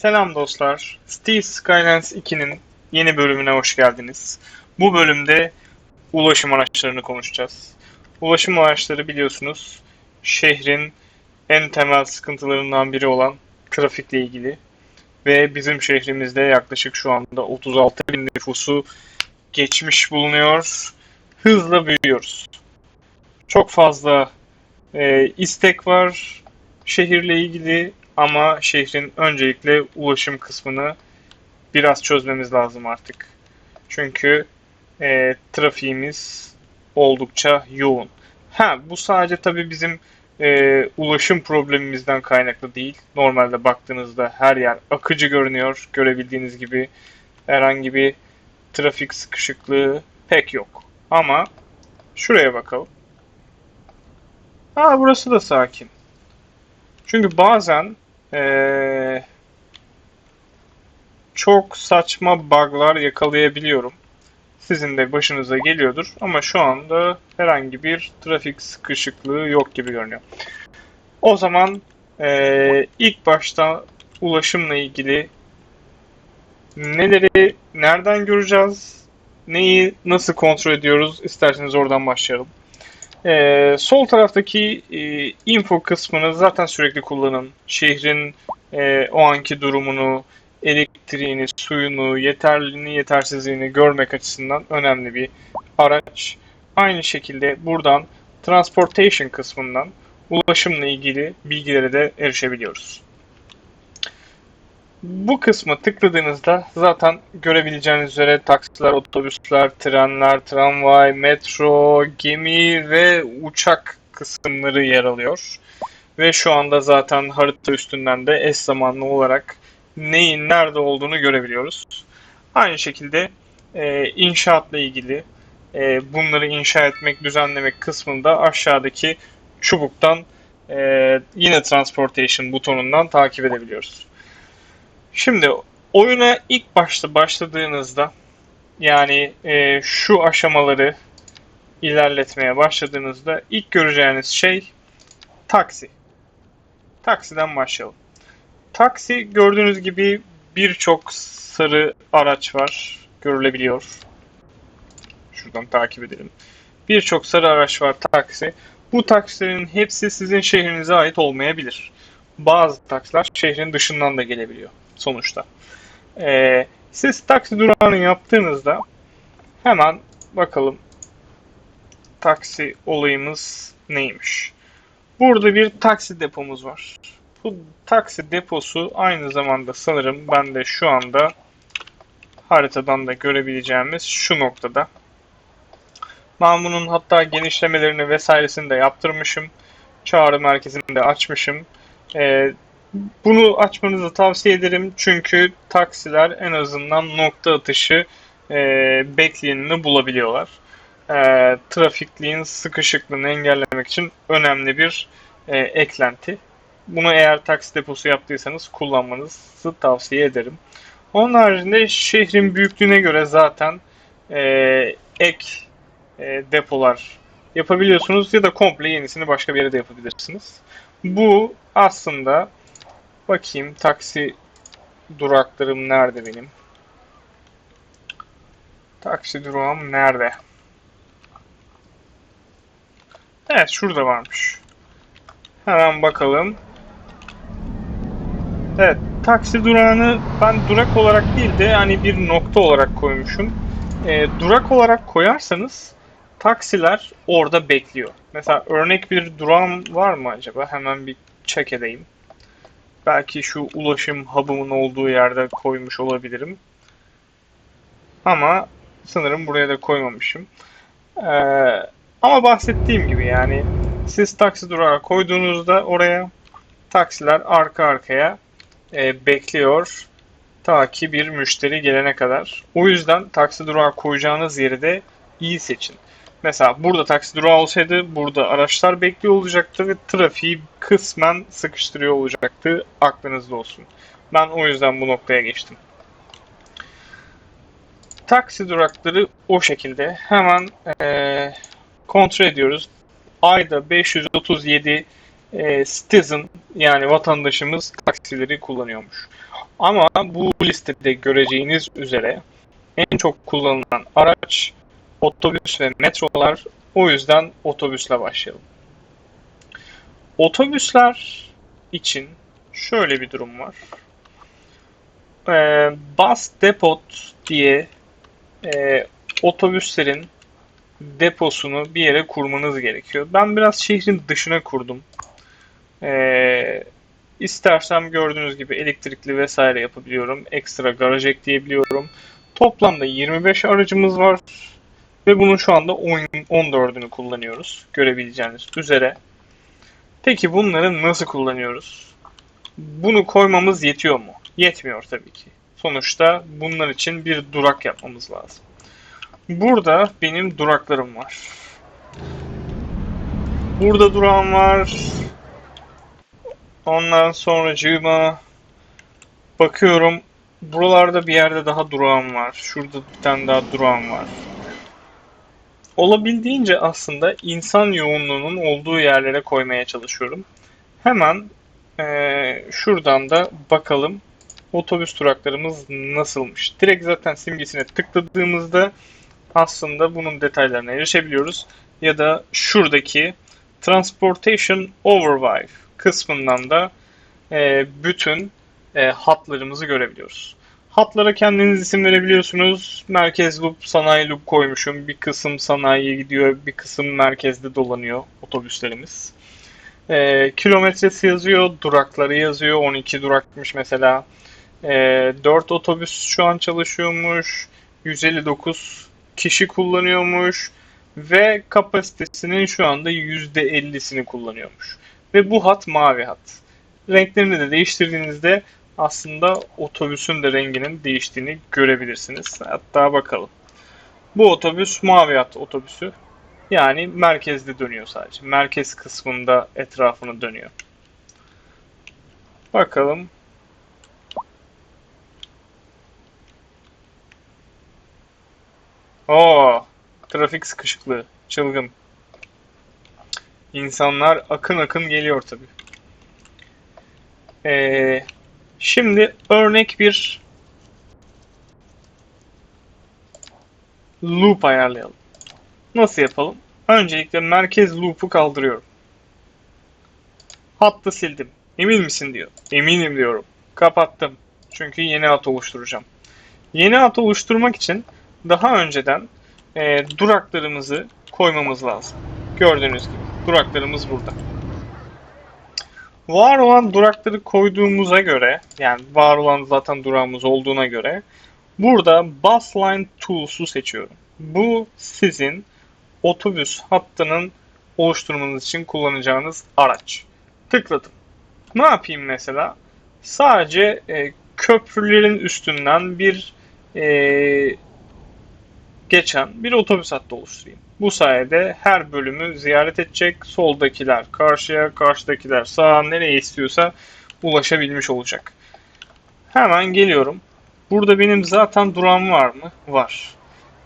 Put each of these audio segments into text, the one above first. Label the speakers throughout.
Speaker 1: Selam dostlar. Steve Skylines 2'nin yeni bölümüne hoş geldiniz. Bu bölümde ulaşım araçlarını konuşacağız. Ulaşım araçları biliyorsunuz şehrin en temel sıkıntılarından biri olan trafikle ilgili. Ve bizim şehrimizde yaklaşık şu anda 36 bin nüfusu geçmiş bulunuyor. Hızla büyüyoruz. Çok fazla e, istek var şehirle ilgili ama şehrin öncelikle ulaşım kısmını biraz çözmemiz lazım artık. Çünkü e, trafiğimiz oldukça yoğun. Ha bu sadece tabii bizim e, ulaşım problemimizden kaynaklı değil. Normalde baktığınızda her yer akıcı görünüyor. Görebildiğiniz gibi herhangi bir trafik sıkışıklığı pek yok. Ama şuraya bakalım. Aa burası da sakin. Çünkü bazen eee, çok saçma bug'lar yakalayabiliyorum. Sizin de başınıza geliyordur ama şu anda herhangi bir trafik sıkışıklığı yok gibi görünüyor. O zaman eee, ilk başta ulaşımla ilgili neleri nereden göreceğiz, neyi nasıl kontrol ediyoruz isterseniz oradan başlayalım. Ee, sol taraftaki e, info kısmını zaten sürekli kullanın. Şehrin e, o anki durumunu, elektriğini, suyunu, yeterliliğini, yetersizliğini görmek açısından önemli bir araç. Aynı şekilde buradan transportation kısmından ulaşımla ilgili bilgilere de erişebiliyoruz. Bu kısmı tıkladığınızda zaten görebileceğiniz üzere taksiler, otobüsler, trenler, tramvay, metro, gemi ve uçak kısımları yer alıyor. Ve şu anda zaten harita üstünden de eş zamanlı olarak neyin nerede olduğunu görebiliyoruz. Aynı şekilde e, inşaatla ilgili e, bunları inşa etmek, düzenlemek kısmında aşağıdaki çubuktan e, yine transportation butonundan takip edebiliyoruz. Şimdi oyuna ilk başta başladığınızda yani e, şu aşamaları ilerletmeye başladığınızda ilk göreceğiniz şey taksi. Taksiden başlayalım. Taksi gördüğünüz gibi birçok sarı araç var. Görülebiliyor. Şuradan takip edelim. Birçok sarı araç var taksi. Bu taksilerin hepsi sizin şehrinize ait olmayabilir. Bazı taksiler şehrin dışından da gelebiliyor sonuçta. Ee, siz taksi durağını yaptığınızda hemen bakalım taksi olayımız neymiş. Burada bir taksi depomuz var. Bu taksi deposu aynı zamanda sanırım ben de şu anda haritadan da görebileceğimiz şu noktada. Ben bunun hatta genişlemelerini vesairesini de yaptırmışım. Çağrı merkezini de açmışım. Ee, bunu açmanızı tavsiye ederim çünkü taksiler en azından nokta atışı e, bekleyenini bulabiliyorlar. E, trafikliğin sıkışıklığını engellemek için önemli bir e, eklenti. Bunu eğer taksi deposu yaptıysanız kullanmanızı tavsiye ederim. Onun haricinde şehrin büyüklüğüne göre zaten e, ek e, depolar yapabiliyorsunuz ya da komple yenisini başka bir yere de yapabilirsiniz. Bu aslında Bakayım taksi duraklarım nerede benim? Taksi durağım nerede? Evet şurada varmış. Hemen bakalım. Evet taksi durağını ben durak olarak değil de hani bir nokta olarak koymuşum. E, durak olarak koyarsanız taksiler orada bekliyor. Mesela örnek bir durağım var mı acaba? Hemen bir check edeyim. Belki şu ulaşım hub'ımın olduğu yerde koymuş olabilirim. Ama sanırım buraya da koymamışım. Ee, ama bahsettiğim gibi yani siz taksi durağı koyduğunuzda oraya taksiler arka arkaya e, bekliyor ta ki bir müşteri gelene kadar. O yüzden taksi durağı koyacağınız yeri de iyi seçin. Mesela burada taksi durağı olsaydı burada araçlar bekliyor olacaktı ve trafiği kısmen sıkıştırıyor olacaktı. Aklınızda olsun. Ben o yüzden bu noktaya geçtim. Taksi durakları o şekilde. Hemen ee, kontrol ediyoruz. Ayda 537 e, citizen yani vatandaşımız taksileri kullanıyormuş. Ama bu listede göreceğiniz üzere en çok kullanılan araç otobüs ve metrolar. O yüzden otobüsle başlayalım. Otobüsler için şöyle bir durum var. Ee, bus depot diye e, otobüslerin deposunu bir yere kurmanız gerekiyor. Ben biraz şehrin dışına kurdum. Ee, istersem gördüğünüz gibi elektrikli vesaire yapabiliyorum. Ekstra garaj ekleyebiliyorum. Toplamda 25 aracımız var. Ve bunun şu anda 10 14'ünü kullanıyoruz. Görebileceğiniz üzere. Peki bunları nasıl kullanıyoruz? Bunu koymamız yetiyor mu? Yetmiyor tabii ki. Sonuçta bunlar için bir durak yapmamız lazım. Burada benim duraklarım var. Burada durağım var. Ondan sonra cığıma bakıyorum. Buralarda bir yerde daha durağım var. Şurada bir tane daha durağım var. Olabildiğince aslında insan yoğunluğunun olduğu yerlere koymaya çalışıyorum. Hemen eee, şuradan da bakalım otobüs duraklarımız nasılmış. Direkt zaten simgesine tıkladığımızda aslında bunun detaylarına erişebiliyoruz. Ya da şuradaki Transportation Overview kısmından da e, bütün e, hatlarımızı görebiliyoruz. Hatlara kendiniz isim verebiliyorsunuz. Merkez loop, sanayi loop koymuşum. Bir kısım sanayiye gidiyor, bir kısım merkezde dolanıyor otobüslerimiz. E, kilometresi yazıyor, durakları yazıyor. 12 durakmış mesela. E, 4 otobüs şu an çalışıyormuş. 159 kişi kullanıyormuş ve kapasitesinin şu anda %50'sini kullanıyormuş. Ve bu hat mavi hat. Renklerini de değiştirdiğinizde aslında otobüsün de renginin değiştiğini görebilirsiniz. Hatta bakalım. Bu otobüs mavi hat otobüsü. Yani merkezde dönüyor sadece. Merkez kısmında etrafını dönüyor. Bakalım. Oo, trafik sıkışıklığı. Çılgın. İnsanlar akın akın geliyor tabii. Ee, şimdi örnek bir loop ayarlayalım. Nasıl yapalım? Öncelikle merkez loop'u kaldırıyorum. Hattı sildim. Emin misin diyor. Eminim diyorum. Kapattım. Çünkü yeni hat oluşturacağım. Yeni hat oluşturmak için daha önceden e, duraklarımızı koymamız lazım. Gördüğünüz gibi duraklarımız burada. Var olan durakları koyduğumuza göre, yani var olan zaten durağımız olduğuna göre burada Bus Line Tools'u seçiyorum. Bu sizin otobüs hattının oluşturmanız için kullanacağınız araç. Tıkladım. Ne yapayım mesela? Sadece e, köprülerin üstünden bir e, geçen bir otobüs hattı oluşturayım. Bu sayede her bölümü ziyaret edecek. Soldakiler karşıya, karşıdakiler sağa, nereye istiyorsa ulaşabilmiş olacak. Hemen geliyorum. Burada benim zaten durağım var mı? Var.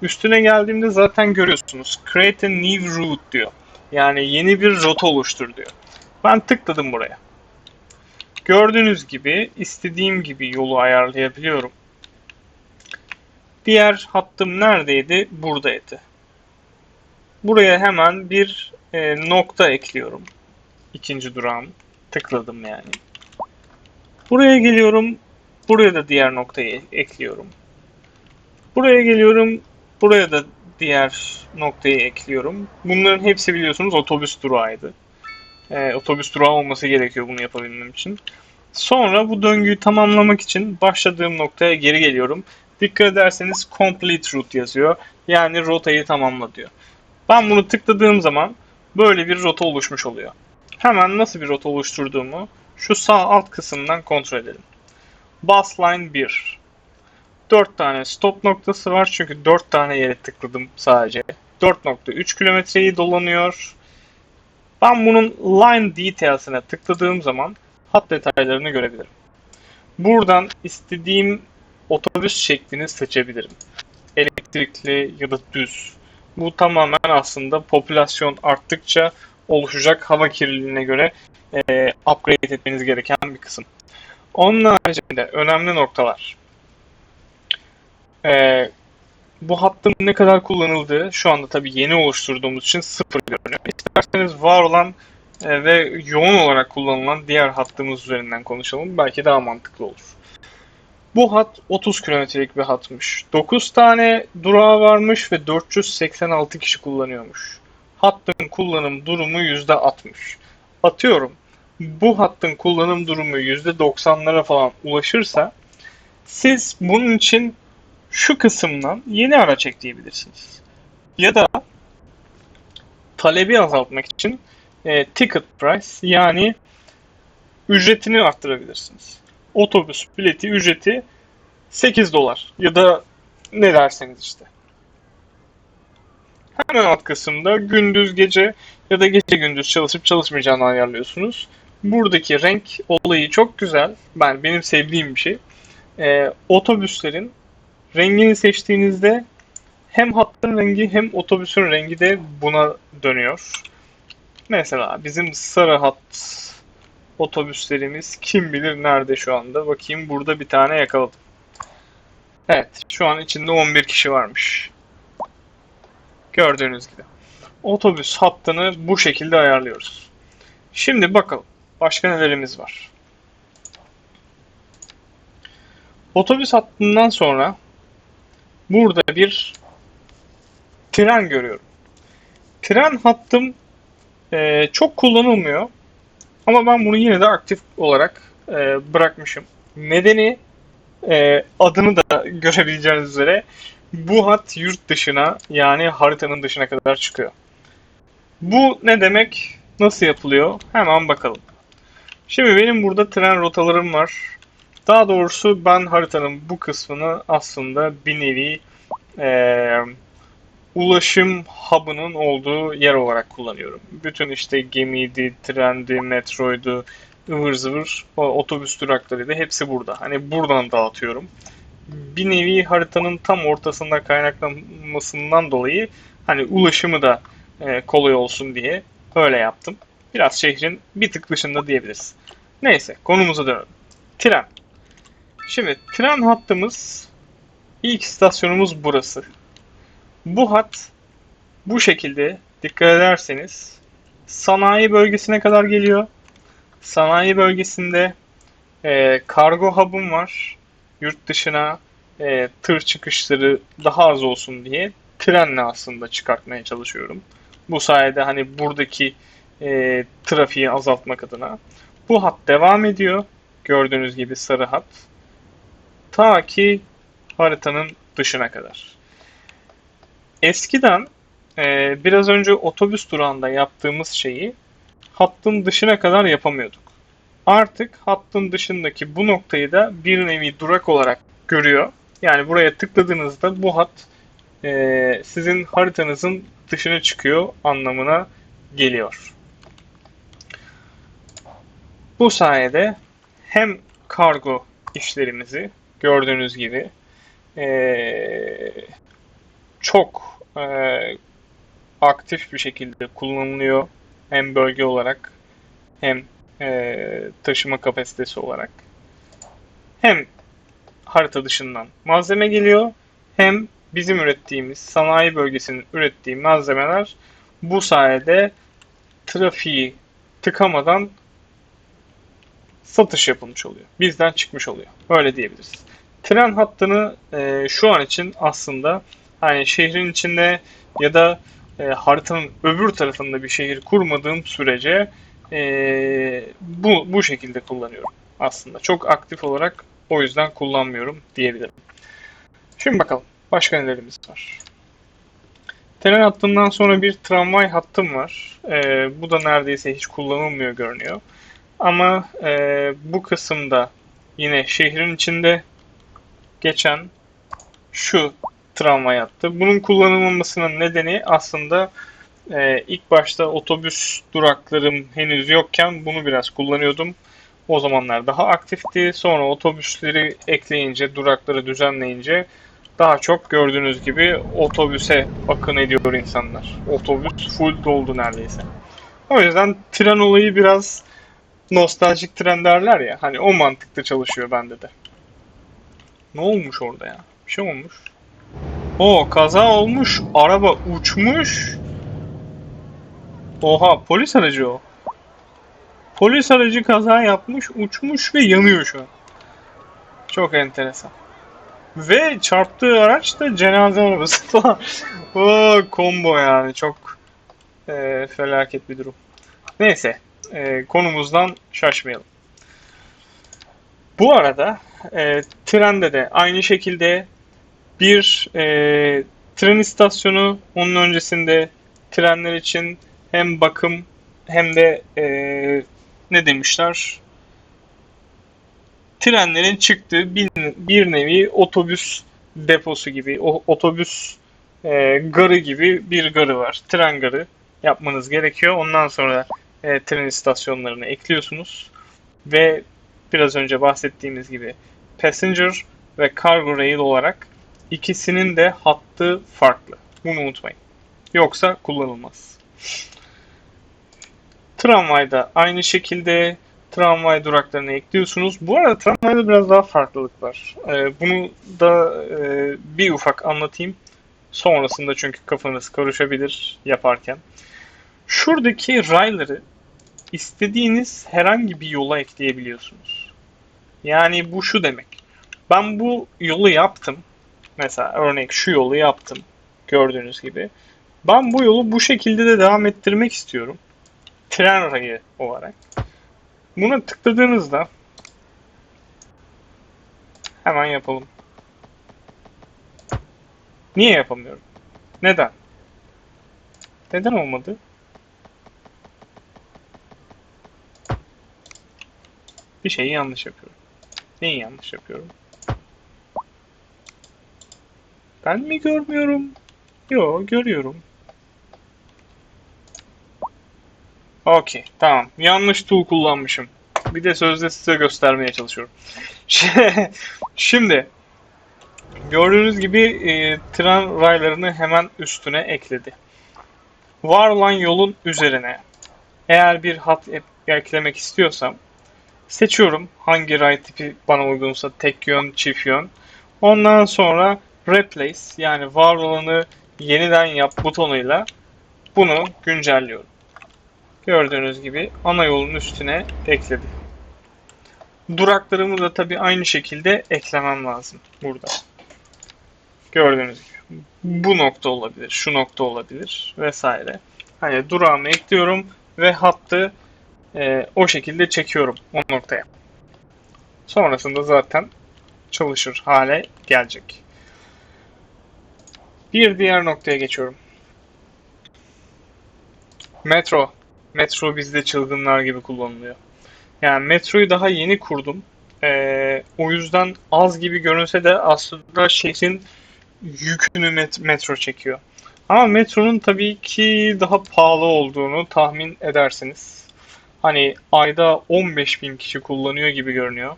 Speaker 1: Üstüne geldiğimde zaten görüyorsunuz. Create a new route diyor. Yani yeni bir rota oluştur diyor. Ben tıkladım buraya. Gördüğünüz gibi istediğim gibi yolu ayarlayabiliyorum. Diğer hattım neredeydi? Buradaydı. Buraya hemen bir e, nokta ekliyorum. İkinci durağım. Tıkladım yani. Buraya geliyorum. Buraya da diğer noktayı ekliyorum. Buraya geliyorum. Buraya da diğer noktayı ekliyorum. Bunların hepsi biliyorsunuz otobüs durağıydı. E, otobüs durağı olması gerekiyor bunu yapabilmem için. Sonra bu döngüyü tamamlamak için başladığım noktaya geri geliyorum. Dikkat ederseniz complete route yazıyor. Yani rotayı tamamla diyor. Ben bunu tıkladığım zaman böyle bir rota oluşmuş oluyor. Hemen nasıl bir rota oluşturduğumu şu sağ alt kısımdan kontrol edelim. Bus line 1. 4 tane stop noktası var çünkü 4 tane yere tıkladım sadece. 4.3 kilometreyi dolanıyor. Ben bunun line details'ine tıkladığım zaman hat detaylarını görebilirim. Buradan istediğim otobüs şeklini seçebilirim. Elektrikli ya da düz. Bu tamamen aslında popülasyon arttıkça oluşacak hava kirliliğine göre e, upgrade etmeniz gereken bir kısım. Onun haricinde önemli noktalar. Ee, bu hattın ne kadar kullanıldığı şu anda tabii yeni oluşturduğumuz için sıfır görünüyor. İsterseniz var olan e, ve yoğun olarak kullanılan diğer hattımız üzerinden konuşalım. Belki daha mantıklı olur. Bu hat 30 kilometrelik bir hatmış. 9 tane durağı varmış ve 486 kişi kullanıyormuş. Hattın kullanım durumu %60. Atıyorum bu hattın kullanım durumu %90'lara falan ulaşırsa siz bunun için şu kısımdan yeni araç ekleyebilirsiniz. Ya da talebi azaltmak için e, ticket price yani ücretini arttırabilirsiniz. Otobüs bileti ücreti 8 dolar ya da ne derseniz işte. Hemen alt kısımda gündüz gece ya da gece gündüz çalışıp çalışmayacağını ayarlıyorsunuz. Buradaki renk olayı çok güzel. Ben benim sevdiğim bir şey. Ee, otobüslerin rengini seçtiğinizde hem hattın rengi hem otobüsün rengi de buna dönüyor. Mesela bizim sarı hat otobüslerimiz kim bilir nerede şu anda. Bakayım burada bir tane yakaladım. Evet şu an içinde 11 kişi varmış. Gördüğünüz gibi. Otobüs hattını bu şekilde ayarlıyoruz. Şimdi bakalım. Başka nelerimiz var? Otobüs hattından sonra burada bir tren görüyorum. Tren hattım e, çok kullanılmıyor. Ama ben bunu yine de aktif olarak e, bırakmışım. Nedeni e, adını da görebileceğiniz üzere bu hat yurt dışına yani haritanın dışına kadar çıkıyor. Bu ne demek? Nasıl yapılıyor? Hemen bakalım. Şimdi benim burada tren rotalarım var. Daha doğrusu ben haritanın bu kısmını aslında bir nevi e, ulaşım hub'ının olduğu yer olarak kullanıyorum. Bütün işte gemiydi, trendi, metroydu, ıvır zıvır otobüs duraklarıydı hepsi burada. Hani buradan dağıtıyorum. Bir nevi haritanın tam ortasında kaynaklanmasından dolayı hani ulaşımı da e, kolay olsun diye öyle yaptım. Biraz şehrin bir tık dışında diyebiliriz. Neyse konumuza dönelim. Tren. Şimdi tren hattımız ilk istasyonumuz burası. Bu hat bu şekilde dikkat ederseniz sanayi bölgesine kadar geliyor. Sanayi bölgesinde e, kargo hub'um var. Yurt dışına e, tır çıkışları daha az olsun diye trenle aslında çıkartmaya çalışıyorum. Bu sayede hani buradaki e, trafiği azaltmak adına. Bu hat devam ediyor. Gördüğünüz gibi sarı hat. Ta ki haritanın dışına kadar. Eskiden e, biraz önce otobüs durağında yaptığımız şeyi hattın dışına kadar yapamıyorduk. Artık hattın dışındaki bu noktayı da bir nevi durak olarak görüyor. Yani buraya tıkladığınızda bu hat e, sizin haritanızın dışına çıkıyor anlamına geliyor. Bu sayede hem kargo işlerimizi gördüğünüz gibi e, çok e, aktif bir şekilde kullanılıyor. Hem bölge olarak hem e, taşıma kapasitesi olarak. Hem harita dışından malzeme geliyor hem bizim ürettiğimiz sanayi bölgesinin ürettiği malzemeler bu sayede trafiği tıkamadan satış yapılmış oluyor. Bizden çıkmış oluyor. Öyle diyebiliriz. Tren hattını e, şu an için aslında hani şehrin içinde ya da e, haritanın öbür tarafında bir şehir kurmadığım sürece e, bu bu şekilde kullanıyorum aslında. Çok aktif olarak o yüzden kullanmıyorum diyebilirim. Şimdi bakalım başka nelerimiz var. Tren hattından sonra bir tramvay hattım var. E, bu da neredeyse hiç kullanılmıyor görünüyor. Ama e, bu kısımda yine şehrin içinde geçen şu tramvay hattı. Bunun kullanılmamasının nedeni aslında e, ilk başta otobüs duraklarım henüz yokken bunu biraz kullanıyordum. O zamanlar daha aktifti. Sonra otobüsleri ekleyince, durakları düzenleyince daha çok gördüğünüz gibi otobüse akın ediyor insanlar. Otobüs full doldu neredeyse. O yüzden tren olayı biraz nostaljik tren derler ya. Hani o mantıkta çalışıyor bende de. Ne olmuş orada ya? Bir şey olmuş. O kaza olmuş. Araba uçmuş. Oha polis aracı o. Polis aracı kaza yapmış, uçmuş ve yanıyor şu an. Çok enteresan. Ve çarptığı araç da cenaze arabası falan. o combo yani çok e, felaket bir durum. Neyse e, konumuzdan şaşmayalım. Bu arada e, trende de aynı şekilde bir e, tren istasyonu onun öncesinde trenler için hem bakım hem de e, ne demişler trenlerin çıktığı bir, bir nevi otobüs deposu gibi o otobüs e, garı gibi bir garı var. Tren garı yapmanız gerekiyor. Ondan sonra e, tren istasyonlarını ekliyorsunuz ve biraz önce bahsettiğimiz gibi passenger ve cargo rail olarak ikisinin de hattı farklı. Bunu unutmayın. Yoksa kullanılmaz. Tramvayda aynı şekilde tramvay duraklarını ekliyorsunuz. Bu arada tramvayda biraz daha farklılık var. Ee, bunu da e, bir ufak anlatayım. Sonrasında çünkü kafanız karışabilir yaparken. Şuradaki rayları istediğiniz herhangi bir yola ekleyebiliyorsunuz. Yani bu şu demek. Ben bu yolu yaptım. Mesela örnek şu yolu yaptım. Gördüğünüz gibi. Ben bu yolu bu şekilde de devam ettirmek istiyorum. Tren rayı olarak. Buna tıkladığınızda hemen yapalım. Niye yapamıyorum? Neden? Neden olmadı? Bir şeyi yanlış yapıyorum. Neyi yanlış yapıyorum? Ben mi görmüyorum? Yo görüyorum. Okey tamam. Yanlış tool kullanmışım. Bir de sözde size göstermeye çalışıyorum. Şimdi gördüğünüz gibi e, tren raylarını hemen üstüne ekledi. Var olan yolun üzerine eğer bir hat eklemek istiyorsam seçiyorum hangi ray tipi bana uygunsa tek yön, çift yön. Ondan sonra replace yani var olanı yeniden yap butonuyla bunu güncelliyorum. Gördüğünüz gibi ana yolun üstüne ekledi. Duraklarımı da tabii aynı şekilde eklemem lazım burada. Gördüğünüz gibi. Bu nokta olabilir, şu nokta olabilir vesaire. Hani durağımı ekliyorum ve hattı e, o şekilde çekiyorum o noktaya. Sonrasında zaten çalışır hale gelecek. Bir diğer noktaya geçiyorum. Metro. Metro bizde çılgınlar gibi kullanılıyor. Yani metroyu daha yeni kurdum. Ee, o yüzden az gibi görünse de aslında şehrin yükünü met- metro çekiyor. Ama metronun tabii ki daha pahalı olduğunu tahmin edersiniz. Hani ayda 15 bin kişi kullanıyor gibi görünüyor.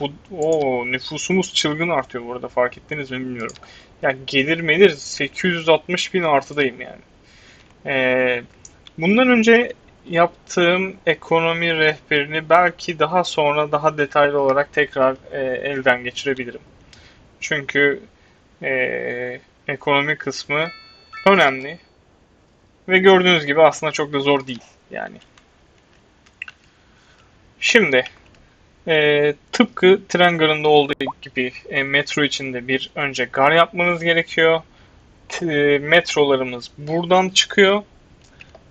Speaker 1: Bu o nüfusumuz çılgın artıyor burada fark ettiniz mi bilmiyorum. Ya gelir melir 860 bin artıdayım yani. Ee, bundan önce yaptığım ekonomi rehberini belki daha sonra daha detaylı olarak tekrar e, elden geçirebilirim. Çünkü e, ekonomi kısmı önemli ve gördüğünüz gibi aslında çok da zor değil yani. Şimdi e, tıpkı tren garında olduğu gibi e, metro içinde bir önce gar yapmanız gerekiyor. T- metrolarımız buradan çıkıyor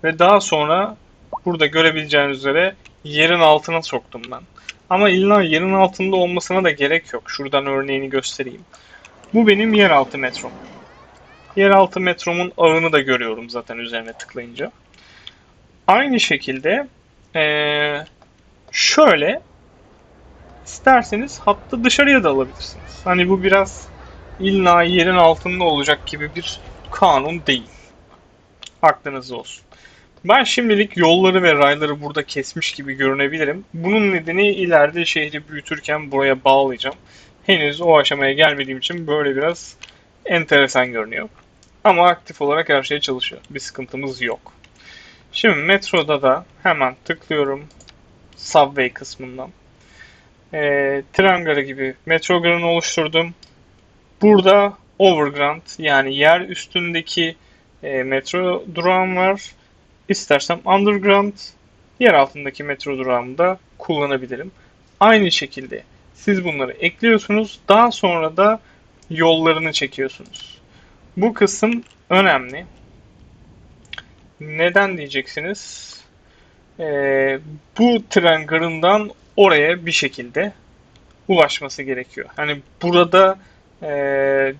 Speaker 1: ve daha sonra burada görebileceğiniz üzere yerin altına soktum ben. Ama illa yerin altında olmasına da gerek yok. Şuradan örneğini göstereyim. Bu benim yeraltı metrom. Yeraltı metromun ağını da görüyorum zaten üzerine tıklayınca. Aynı şekilde ee, şöyle isterseniz hatta dışarıya da alabilirsiniz. Hani bu biraz illa yerin altında olacak gibi bir kanun değil. Aklınızda olsun. Ben şimdilik yolları ve rayları burada kesmiş gibi görünebilirim. Bunun nedeni ileride şehri büyütürken buraya bağlayacağım. Henüz o aşamaya gelmediğim için böyle biraz enteresan görünüyor. Ama aktif olarak her şey çalışıyor. Bir sıkıntımız yok. Şimdi metroda da hemen tıklıyorum. subway kısmından. E, tren garı gibi metro garını oluşturdum. Burada overground yani yer üstündeki e, metro durağım var. İstersem underground yer altındaki metro durağımı da kullanabilirim. Aynı şekilde siz bunları ekliyorsunuz. Daha sonra da yollarını çekiyorsunuz. Bu kısım önemli. Neden diyeceksiniz? Ee, bu tren garından oraya bir şekilde ulaşması gerekiyor. Hani burada e,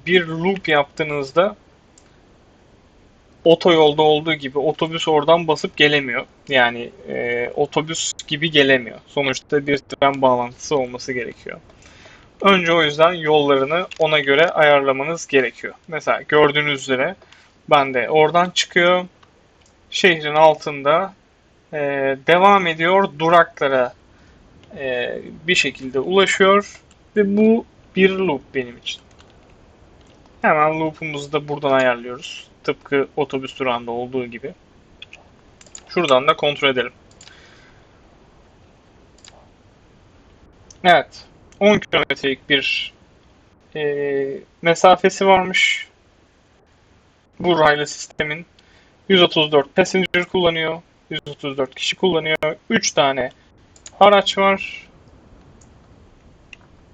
Speaker 1: bir loop yaptığınızda otoyolda olduğu gibi otobüs oradan basıp gelemiyor. Yani e, otobüs gibi gelemiyor. Sonuçta bir tren bağlantısı olması gerekiyor. Önce o yüzden yollarını ona göre ayarlamanız gerekiyor. Mesela gördüğünüz üzere ben de oradan çıkıyor. Şehrin altında e, devam ediyor duraklara e, bir şekilde ulaşıyor ve bu bir loop benim için. Hemen loop'umuzu da buradan ayarlıyoruz. Tıpkı otobüs durağında olduğu gibi. Şuradan da kontrol edelim. Evet. 10 kilometrelik bir e, mesafesi varmış. Bu raylı sistemin 134 passenger kullanıyor. 134 kişi kullanıyor. 3 tane araç var.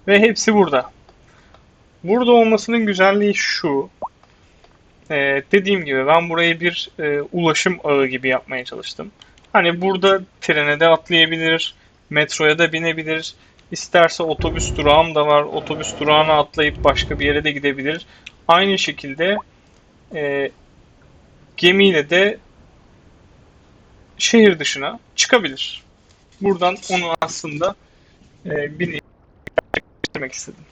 Speaker 1: Ve hepsi burada. Burada olmasının güzelliği şu. Ee, dediğim gibi ben burayı bir e, ulaşım ağı gibi yapmaya çalıştım. Hani burada trene de atlayabilir, metroya da binebilir. İsterse otobüs durağım da var. Otobüs durağına atlayıp başka bir yere de gidebilir. Aynı şekilde e, gemiyle de şehir dışına çıkabilir. Buradan onu aslında e, bilmek istedim.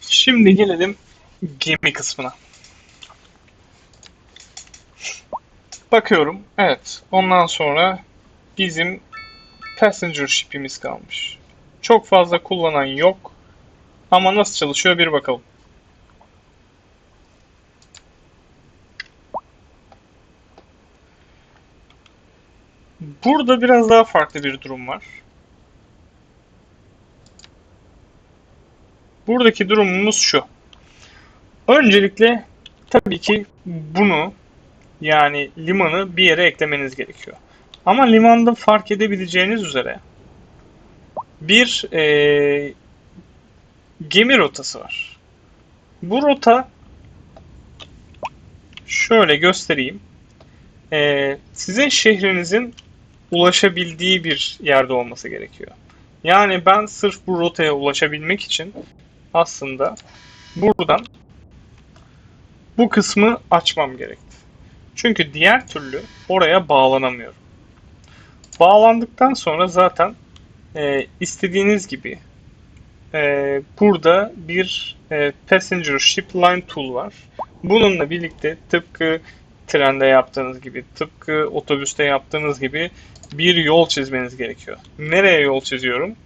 Speaker 1: Şimdi gelelim gemi kısmına. Bakıyorum. Evet. Ondan sonra bizim passenger ship'imiz kalmış. Çok fazla kullanan yok. Ama nasıl çalışıyor bir bakalım. Burada biraz daha farklı bir durum var. Buradaki durumumuz şu. Öncelikle tabii ki bunu yani limanı bir yere eklemeniz gerekiyor. Ama limanda fark edebileceğiniz üzere bir e, gemi rotası var. Bu rota şöyle göstereyim. E, sizin şehrinizin ulaşabildiği bir yerde olması gerekiyor. Yani ben sırf bu rotaya ulaşabilmek için aslında buradan bu kısmı açmam gerekti. Çünkü diğer türlü oraya bağlanamıyorum. Bağlandıktan sonra zaten e, istediğiniz gibi e, burada bir e, Passenger Ship Line Tool var. Bununla birlikte tıpkı trende yaptığınız gibi, tıpkı otobüste yaptığınız gibi bir yol çizmeniz gerekiyor. Nereye yol çiziyorum?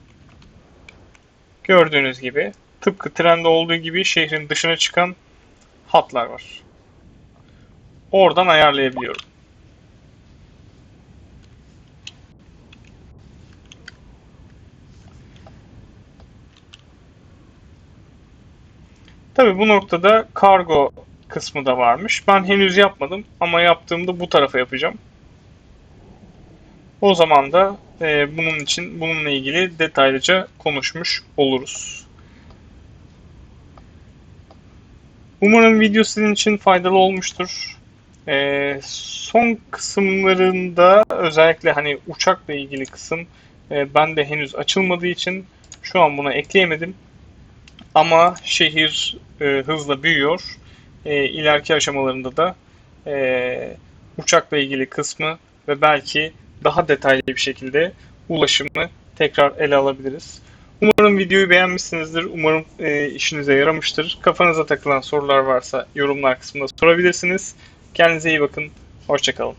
Speaker 1: Gördüğünüz gibi tıpkı trende olduğu gibi şehrin dışına çıkan hatlar var. Oradan ayarlayabiliyorum. Tabi bu noktada kargo kısmı da varmış. Ben henüz yapmadım ama yaptığımda bu tarafa yapacağım. O zaman da e, bunun için bununla ilgili detaylıca konuşmuş oluruz. Umarım video sizin için faydalı olmuştur. E, son kısımlarında özellikle hani uçakla ilgili kısım e, ben de henüz açılmadığı için şu an buna ekleyemedim. Ama şehir e, hızla büyüyor. E, ileriki aşamalarında da e, uçakla ilgili kısmı ve belki daha detaylı bir şekilde ulaşımı tekrar ele alabiliriz. Umarım videoyu beğenmişsinizdir. Umarım e, işinize yaramıştır. Kafanıza takılan sorular varsa yorumlar kısmında sorabilirsiniz. Kendinize iyi bakın. Hoşçakalın.